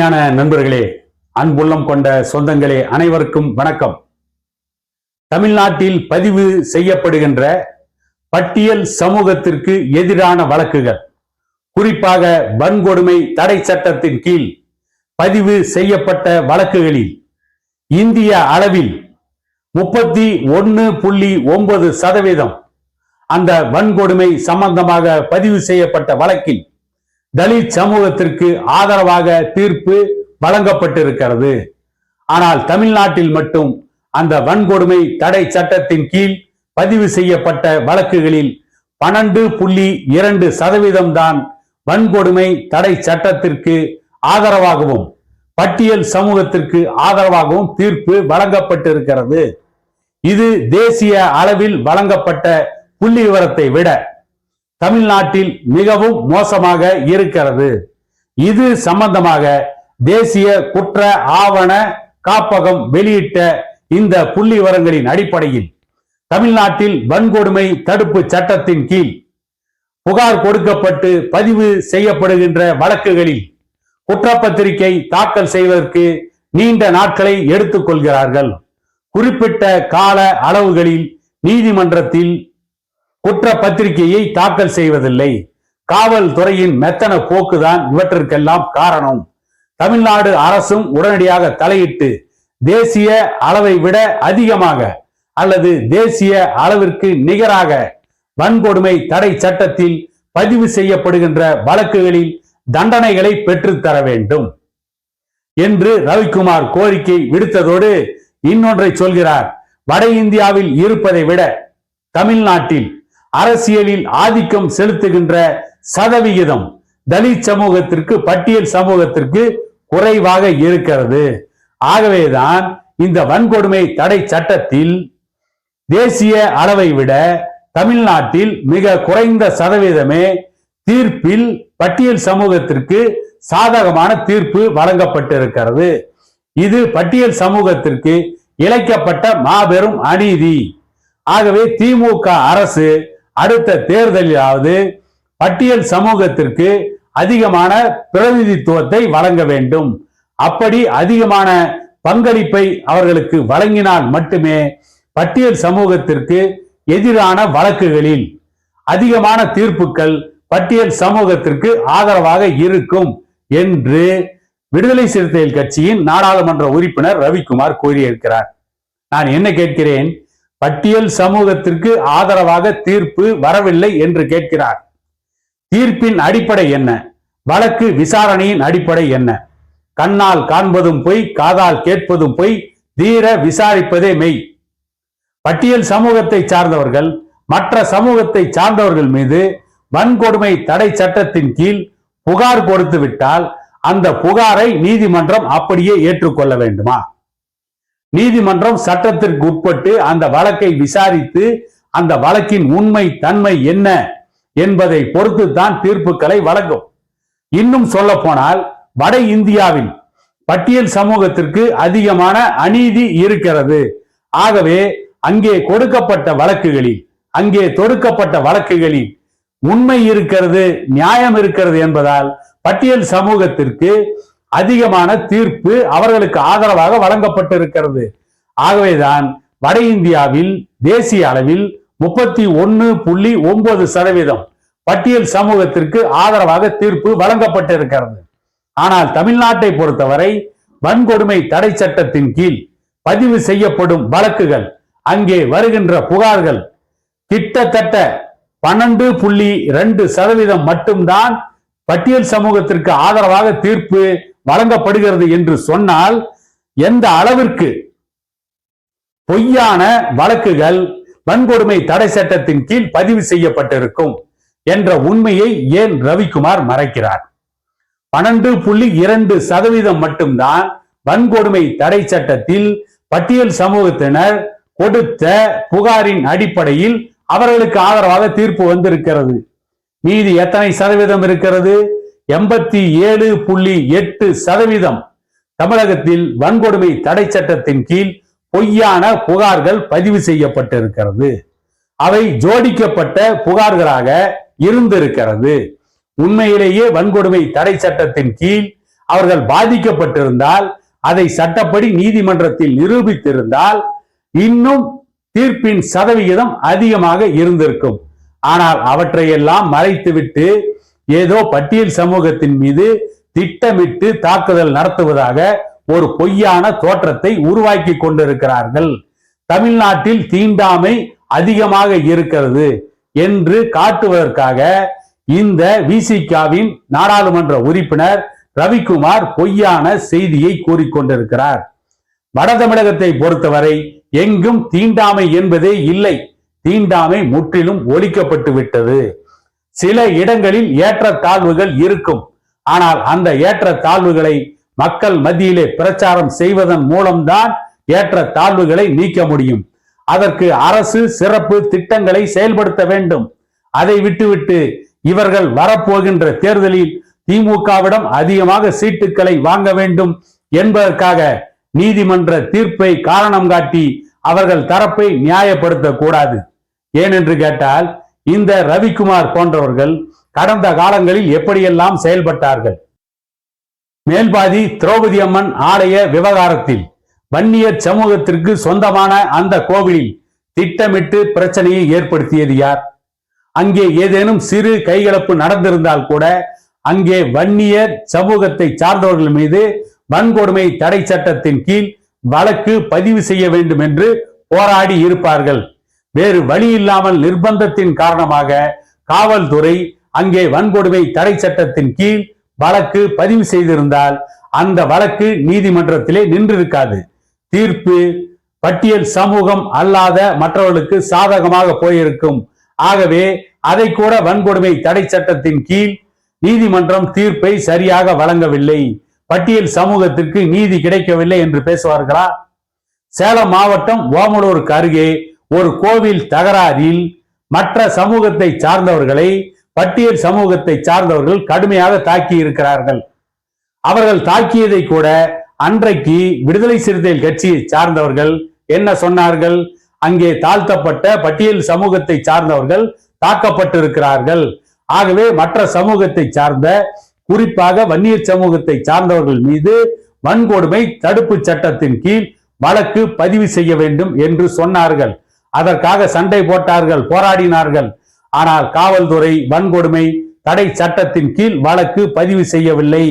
இனிமையான நண்பர்களே அன்புள்ளம் கொண்ட சொந்தங்களே அனைவருக்கும் வணக்கம். தமிழ்நாட்டில் பதிவு செய்யப்படுகின்ற பட்டியல் சமூகத்திற்கு எதிரான வழக்குகள் குறிப்பாக வன்கொடுமை தடை சட்டத்தின் கீழ் பதிவு செய்யப்பட்ட வழக்குகளில் இந்திய அளவில் முப்பத்தி ஒன்று புள்ளி ஒன்பது சதவீதம் அந்த வன்கொடுமை சம்பந்தமாக பதிவு செய்யப்பட்ட வழக்கில் தலித் சமூகத்திற்கு ஆதரவாக தீர்ப்பு வழங்கப்பட்டிருக்கிறது. ஆனால் தமிழ்நாட்டில் மட்டும் அந்த வன்கொடுமை தடை சட்டத்தின் கீழ் பதிவு செய்யப்பட்ட வழக்குகளில் பன்னெண்டு புள்ளி இரண்டு சதவீதம் தான் வன்கொடுமை தடை சட்டத்திற்கு ஆதரவாகவும் பட்டியல் சமூகத்திற்கு ஆதரவாகவும் தீர்ப்பு வழங்கப்பட்டிருக்கிறது. இது தேசிய அளவில் வழங்கப்பட்ட புள்ளி விவரத்தை விட தமிழ்நாட்டில் மிகவும் மோசமாக இருக்கிறது. இது சம்பந்தமாக தேசிய குற்ற ஆவண காப்பகம் வெளியிட்ட இந்த புள்ளி விவரங்களின் அடிப்படையில் தமிழ்நாட்டில் வன்கொடுமை தடுப்பு சட்டத்தின் கீழ் புகார் கொடுக்கப்பட்டு பதிவு செய்யப்படுகின்ற வழக்குகளில் குற்றப்பத்திரிகை தாக்கல் செய்வதற்கு நீண்ட நாட்களை எடுத்துக்கொள்கிறார்கள். குறிப்பிட்ட கால அளவுகளில் நீதிமன்றத்தில் குற்ற பத்திரிகையை தாக்கல் செய்வதில்லை. காவல்துறையின் மெத்தன போக்குதான் இவற்றிற்கெல்லாம் காரணம். தமிழ்நாடு அரசும் உடனடியாக தலையிட்டு தேசிய அளவை விட அதிகமாக அல்லது தேசிய அளவிற்கு நிகராக வன்கொடுமை தடை சட்டத்தில் பதிவு செய்யப்படுகின்ற வழக்குகளில் தண்டனைகளை பெற்றுத்தர வேண்டும். என்று ரவிக்குமார் கோரிக்கை விடுத்ததோடு இன்னொன்றை சொல்கிறார். வட இந்தியாவில் இருப்பதை விட தமிழ்நாட்டில் அரசியலில் ஆதிக்கம் செலுத்துகின்ற சதவிகிதம் தலித் சமூகத்திற்கு பட்டியல் சமூகத்திற்கு குறைவாக இருக்கிறது. ஆகவேதான் இந்த வன்கொடுமை தடை சட்டத்தில் தேசிய அளவை விட தமிழ்நாட்டில் மிக குறைந்த சதவீதமே தீர்ப்பில் பட்டியல் சமூகத்திற்கு சாதகமான தீர்ப்பு வழங்கப்பட்டிருக்கிறது. இது பட்டியல் சமூகத்திற்கு இழைக்கப்பட்ட மாபெரும் அநீதி. ஆகவே திமுக அரசு அடுத்த தேர்தலிலாவது பட்டியல் சமூகத்திற்கு அதிகமான பிரதிநிதித்துவத்தை வழங்க வேண்டும். அப்படி அதிகமான பங்களிப்பை அவர்களுக்கு வழங்கினால் மட்டுமே பட்டியல் சமூகத்திற்கு எதிரான வழக்குகளில் அதிகமான தீர்ப்புகள் பட்டியல் சமூகத்திற்கு ஆதரவாக இருக்கும் என்று விடுதலை சிறுத்தைகள் கட்சியின் நாடாளுமன்ற உறுப்பினர் ரவிக்குமார் கூறியிருக்கிறார். நான் என்ன கேட்கிறேன்? பட்டியல் சமூகத்திற்கு ஆதரவாக தீர்ப்பு வரவில்லை என்று கேட்கிறார். தீர்ப்பின் அடிப்படை என்ன? வழக்கு விசாரணையின் அடிப்படை என்ன? கண்ணால் காண்பதும் பொய் காதால் கேட்பதும் பொய் தீர விசாரிப்பதே மெய். பட்டியல் சமூகத்தை சார்ந்தவர்கள் மற்ற சமூகத்தை சார்ந்தவர்கள் மீது வன்கொடுமை தடை சட்டத்தின் கீழ் புகார் கொடுத்து விட்டால் அந்த புகாரை நீதிமன்றம் அப்படியே ஏற்றுக்கொள்ள வேண்டுமா? நீதிமன்றம் சட்டத்திற்கு உட்பட்டு அந்த வழக்கை விசாரித்து அந்த வழக்கின் உண்மை தன்மை என்ன என்பதை பொறுத்து தான் தீர்ப்புகளை வழங்கும். இன்னும் சொல்ல போனால் வட இந்தியாவின் பட்டியல் சமூகத்திற்கு அதிகமான அநீதி இருக்கிறது. ஆகவே அங்கே கொடுக்கப்பட்ட வழக்குகளில் அங்கே தொடுக்கப்பட்ட வழக்குகளில் உண்மை இருக்கிறது நியாயம் இருக்கிறது என்பதால் பட்டியல் சமூகத்திற்கு அதிகமான தீர்ப்பு அவர்களுக்கு ஆதரவாக வழங்கப்பட்டிருக்கிறது. ஆகவேதான் வட இந்தியாவில் தேசிய அளவில் முப்பத்தி ஒன்னு புள்ளி ஒன்பது சதவீதம் பட்டியல் சமூகத்திற்கு ஆதரவாக தீர்ப்பு வழங்கப்பட்டிருக்கிறது. ஆனால் தமிழ்நாட்டை பொறுத்தவரை வன்கொடுமை தடை சட்டத்தின் கீழ் பதிவு செய்யப்படும் வழக்குகள் அங்கே வருகின்ற புகார்கள் கிட்டத்தட்ட பன்னெண்டு புள்ளி ரெண்டு சதவீதம் மட்டும்தான் பட்டியல் சமூகத்திற்கு ஆதரவாக தீர்ப்பு வழங்கப்படுகிறது என்று சொன்னால் எந்த அளவிற்கு பொய்யான வழக்குகள் வன்கொடுமை தடை சட்டத்தின் கீழ் பதிவு செய்யப்பட்டிருக்கும் என்ற உண்மையை ஏன் ரவிக்குமார் மறைக்கிறார்? பன்னெண்டு புள்ளி இரண்டு சதவீதம் மட்டும்தான் வன்கொடுமை தடை சட்டத்தில் பட்டியல் சமூகத்தினர் கொடுத்த புகாரின் அடிப்படையில் அவர்களுக்கு ஆதரவாக தீர்ப்பு வந்திருக்கிறது. மீதி எத்தனை சதவீதம் இருக்கிறது? எண்பத்தி ஏழு புள்ளி எட்டு சதவீதம் தமிழகத்தில் வன்கொடுமை தடை சட்டத்தின் கீழ் பொய்யான புகார்கள் பதிவு செய்யப்பட்டிருக்கிறது. அவை ஜோடிக்கப்பட்ட புகார்களாக இருந்திருக்கிறது. உண்மையிலேயே வன்கொடுமை தடை சட்டத்தின் கீழ் அவர்கள் பாதிக்கப்பட்டிருந்தால் அதை சட்டப்படி நீதிமன்றத்தில் நிரூபித்திருந்தால் இன்னும் தீர்ப்பின் சதவிகிதம் அதிகமாக இருந்திருக்கும். ஆனால் அவற்றையெல்லாம் மறைத்துவிட்டு ஏதோ பட்டியல் சமூகத்தின் மீது திட்டமிட்டு தாக்குதல் நடத்துவதாக ஒரு பொய்யான தோற்றத்தை உருவாக்கி கொண்டிருக்கிறார்கள். தமிழ்நாட்டில் தீண்டாமை அதிகமாக இருக்கிறது என்று காட்டுவதற்காக இந்த விசிகாவின் நாடாளுமன்ற உறுப்பினர் ரவிக்குமார் பொய்யான செய்தியை கூறிக்கொண்டிருக்கிறார் வட தமிழகத்தை பொறுத்தவரை எங்கும் தீண்டாமை என்பதே இல்லை. தீண்டாமை முற்றிலும் ஒழிக்கப்பட்டு விட்டது சில இடங்களில் ஏற்ற தாழ்வுகள் இருக்கும். ஆனால் அந்த ஏற்ற தாழ்வுகளை மக்கள் மத்தியிலே பிரச்சாரம் செய்வதன் மூலம்தான் ஏற்ற தாழ்வுகளை நீக்க முடியும். அதற்கு அரசு சிறப்பு திட்டங்களை செயல்படுத்த வேண்டும். அதை விட்டுவிட்டு இவர்கள் வரப்போகின்ற தேர்தலில் திமுகவிடம் அதிகமாக சீட்டுக்களை வாங்க வேண்டும் என்பதற்காக நீதிமன்ற தீர்ப்பை காரணம் காட்டி அவர்கள் தரப்பை நியாயப்படுத்த கூடாது ஏனென்று கேட்டால் இந்த ரவிக்குமார் போன்றவர்கள் கடந்த காலங்களில் எப்படியெல்லாம் செயல்பட்டார்கள்? மேல்பாதி திரௌபதி அம்மன் ஆலய விவகாரத்தில் வன்னியர் சமூகத்திற்கு சொந்தமான அந்த கோவிலில் திட்டமிட்டு பிரச்சனையை ஏற்படுத்தியது யார்? அங்கே ஏதேனும் சிறு கைகலப்பு நடந்திருந்தால் கூட அங்கே வன்னியர் சமூகத்தை சார்ந்தவர்கள் மீது வன்கொடுமை தடை சட்டத்தின் கீழ் வழக்கு பதிவு செய்ய வேண்டும் என்று போராடி இருப்பார்கள். வேறு வழி இல்லாமல் நிர்பந்தத்தின் காரணமாக காவல்துறை அங்கே வன்கொடுமை தடை சட்டத்தின் கீழ் வழக்கு பதிவு செய்திருந்தால் அந்த வழக்கு நீதிமன்றத்திலே நின்றிருக்காது. தீர்ப்பு பட்டியல் சமூகம் அல்லாத மற்றவர்களுக்கு சாதகமாக போயிருக்கும். ஆகவே அதை கூட வன்கொடுமை தடை சட்டத்தின் கீழ் நீதிமன்றம் தீர்ப்பை சரியாக வழங்கவில்லை. பட்டியல் சமூகத்திற்கு நீதி கிடைக்கவில்லை என்று பேசுவார்களா? சேலம் மாவட்டம் ஓமலூருக்கு அருகே ஒரு கோவில் தகராறில் மற்ற சமூகத்தை சார்ந்தவர்களை பட்டியல் சமூகத்தை சார்ந்தவர்கள் கடுமையாக தாக்கி இருக்கிறார்கள். அவர்கள் தாக்கியதை கூட அன்றைக்கு விடுதலை சிறுத்தைகள் கட்சியை சார்ந்தவர்கள் என்ன சொன்னார்கள்? அங்கே தாழ்த்தப்பட்ட பட்டியல் சமூகத்தை சார்ந்தவர்கள் தாக்கப்பட்டிருக்கிறார்கள். ஆகவே மற்ற சமூகத்தை சார்ந்த குறிப்பாக வன்னியர் சமூகத்தை சார்ந்தவர்கள் மீது வன்கொடுமை தடுப்பு சட்டத்தின் கீழ் வழக்கு பதிவு செய்ய வேண்டும் என்று சொன்னார்கள். அதற்காக சண்டை போட்டார்கள் போராடினார்கள். ஆனால் காவல்துறை வன்கொடுமை தடை சட்டத்தின் கீழ் வழக்கு பதிவு செய்யவில்லை.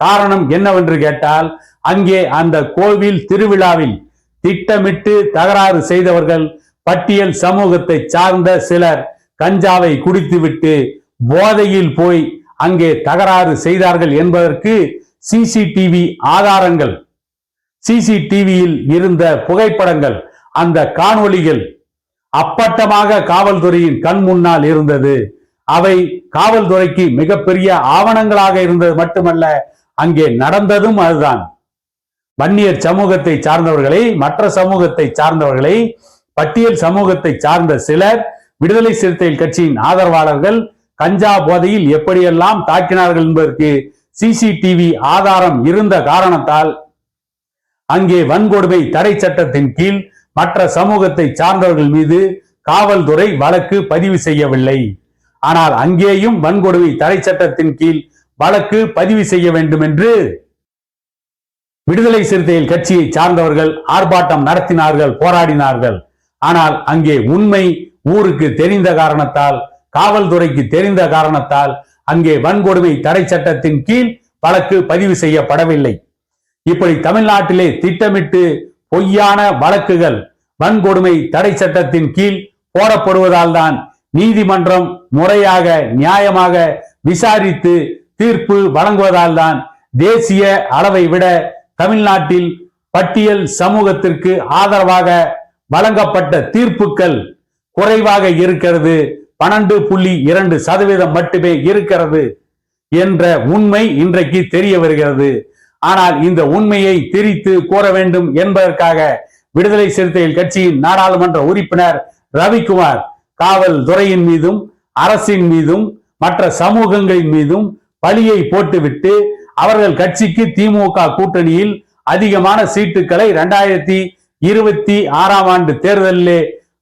காரணம் என்னவென்று கேட்டால் அங்கே அந்த கோவில் திருவிழாவில் திட்டமிட்டு தகராறு செய்தவர்கள் பட்டியல் சமூகத்தை சார்ந்த சிலர் கஞ்சாவை குடித்துவிட்டு போதையில் போய் அங்கே தகராறு செய்தார்கள் என்பதற்கு சிசிடிவி ஆதாரங்கள். சிசிடிவியில் இருந்த புகைப்படங்கள் அந்த காணொளிகள் அப்பட்டமாக காவல்துறையின் கண் முன்னால் இருந்தது. அவை காவல்துறைக்கு மிகப்பெரிய ஆவணங்களாக இருந்தது மட்டுமல்ல அங்கே நடந்ததும் அதுதான். வன்னியர் சமூகத்தை சார்ந்தவர்களை மற்ற சமூகத்தை சார்ந்தவர்களை பட்டியல் சமூகத்தை சார்ந்த சிலர் விடுதலை சிறுத்தைகள் கட்சியின் ஆதரவாளர்கள் கஞ்சா போதையில் எப்படியெல்லாம் தாக்கினார்கள் என்பதற்கு சிசிடிவி ஆதாரம் இருந்த காரணத்தால் அங்கே வன்கொடுமை தடை சட்டத்தின் கீழ் மற்ற சமூகத்தை சார்ந்தவர்கள் மீது காவல்துறை வழக்கு பதிவு செய்யவில்லை. ஆனால் அங்கேயும் வன்கொடுமை தடை சட்டத்தின் கீழ் வழக்கு பதிவு செய்ய வேண்டும் என்று விடுதலை சிறுத்தைகள் கட்சியை சார்ந்தவர்கள் ஆர்ப்பாட்டம் நடத்தினார்கள் போராடினார்கள். ஆனால் அங்கே உண்மை ஊருக்கு தெரிந்த காரணத்தால் காவல்துறைக்கு தெரிந்த காரணத்தால் அங்கே வன்கொடுமை தடை சட்டத்தின் கீழ் வழக்கு பதிவு செய்யப்படவில்லை. இப்படி தமிழ்நாட்டிலே திட்டமிட்டு பொய்யான வழக்குகள் வன்கொடுமை தடை சட்டத்தின் கீழ் போடப்படுவதால் தான் நீதிமன்றம் முறையாக நியாயமாக விசாரித்து தீர்ப்பு வழங்குவதால் தான் தேசிய அளவை விட தமிழ்நாட்டில் பட்டியல் சமூகத்திற்கு ஆதரவாக வழங்கப்பட்ட தீர்ப்புகள் குறைவாக இருக்கிறது. பன்னெண்டு புள்ளி இரண்டு சதவீதம் மட்டுமே இருக்கிறது என்ற உண்மை இன்றைக்கு தெரிய வருகிறது. ஆனால் இந்த உண்மையை திரித்து கூற வேண்டும் என்பதற்காக விடுதலை சிறுத்தைகள் கட்சியின் நாடாளுமன்ற உறுப்பினர் ரவிக்குமார் காவல்துறையின் மீதும் அரசின் மீதும் மற்ற சமூகங்களின் மீதும் பழியை போட்டுவிட்டு அவர்கள் கட்சிக்கு திமுக கூட்டணியில் அதிகமான சீட்டுகளை இரண்டாயிரத்தி இருபத்தி ஆறாம் ஆண்டு தேர்தலிலே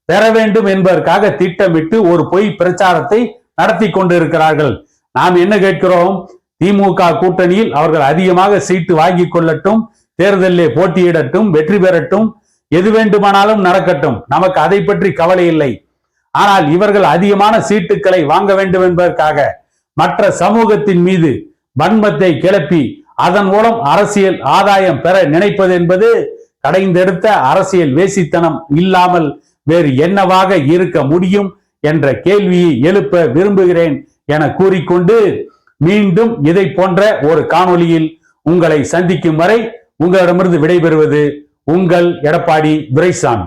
பெற வேண்டும் என்பதற்காக திட்டமிட்டு ஒரு பொய் பிரச்சாரத்தை நடத்தி கொண்டிருக்கிறார்கள். நாம் என்ன கேட்கிறோம்? திமுக கூட்டணியில் அவர்கள் அதிகமாக சீட்டு வாங்கி கொள்ளட்டும் தேர்தலிலே போட்டியிடட்டும் வெற்றி பெறட்டும் எது வேண்டுமானாலும் நடக்கட்டும். நமக்கு அதை பற்றி கவலை இல்லை. ஆனால் இவர்கள் அதிகமான சீட்டுக்களை வாங்க வேண்டும் என்பதற்காக மற்ற சமூகத்தின் மீது வன்மத்தை கிளப்பி அதன் மூலம் அரசியல் ஆதாயம் பெற நினைப்பது என்பது கடைந்தெடுத்த அரசியல் வேசித்தனம் இல்லாமல் வேறு என்னவாக இருக்க முடியும் என்ற கேள்வியை எழுப்ப விரும்புகிறேன் என கூறிக்கொண்டு மீண்டும் இதை போன்ற ஒரு காணொளியில் உங்களை சந்திக்கும் வரை உங்களிடமிருந்து விடைபெறுவது உங்கள் எடப்பாடி துரைசாமி.